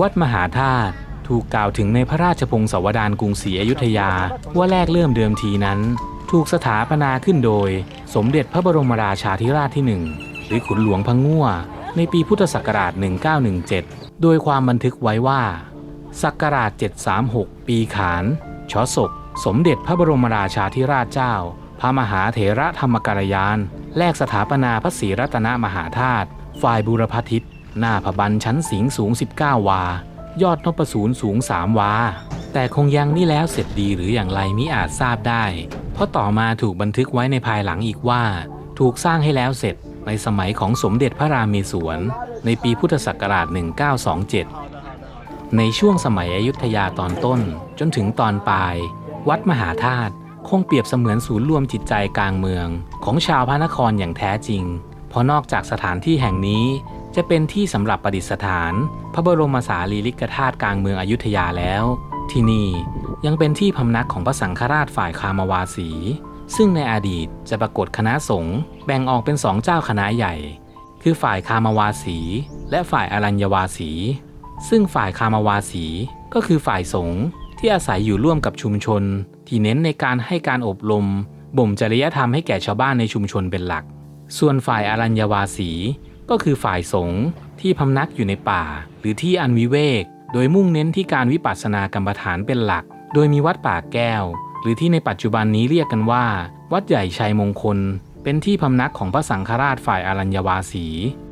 วัดมหาธาตุถูกกล่าวถึงในพระราชพงศาวดารกรุงศรีอยุธยา ว่าแรกเริ่มเดิมทีนั้น ถูกสถาปนาขึ้นโดย สมเด็จพระบรมราชาธิราชที่หนึ่งหรือขุนหลวงพังง่วในปีพุทธศักราช 1917 โดยความบันทึกไว้ว่า ศักราช 736 ปีขานชศก สมเด็จพระบรมราชาธิราชเจ้า พระมหาเถระธรรมกรยาน แลกสถาปนาพระศรีรัตนมหาธาตุ ฝ่ายบูรพทิศ หน้าพระบันชั้นสิงสูง 19 วา ยอดนพสูรสูง 3 วา แต่คงยังนี่แล้วเสร็จดีหรืออย่างไรมิอาจทราบได้ เพราะต่อมาถูกบันทึกไว้ในภายหลังอีกว่า ถูกสร้างให้แล้วเสร็จในสมัยของสมเด็จพระราเมศวรในปีพุทธศักราช 1927 ในช่วงสมัยอยุธยาตอนต้นจนถึงตอนปลาย วัดมหาธาตุคงเปรียบเสมือนศูนย์รวมจิตใจกลางเมือง ของชาวพระนครอย่างแท้จริง เพราะนอกจากสถานที่แห่งนี้ จะเป็นที่สำหรับประดิษฐาน พระบรมสารีริกธาตุกลางเมืองอยุธยาแล้ว ที่นี่ยังเป็นที่พำนักของพระสังฆราชฝ่ายคามาวาสี ซึ่งในอดีตจะปรากฏคณะสงฆ์แบ่งออกเป็นสองเจ้าคณะใหญ่ คือฝ่ายคามาวาสี และฝ่ายอรัญญวาสี ซึ่งฝ่ายคามาวาสีก็คือฝ่ายสงฆ์ที่อาศัยอยู่ร่วมกับชุมชน ที่เน้นในการให้การอบรมบ่มจริยธรรมให้แก่ชาวบ้านในชุมชนเป็นหลัก ส่วนฝ่ายอรัญญวาสี ก็คือฝ่ายสงฆ์ที่พำนักอยู่ในป่า หรือที่อันวิเวก โดยมุ่งเน้นที่การวิปัสสนากรรมฐานเป็นหลัก โดยมีวัดป่าแก้ว หรือที่ในปัจจุบันนี้เรียกกันว่า วัดใหญ่ชัยมงคล เป็นที่พำนักของพระสังฆราชฝ่ายอรัญญวาสี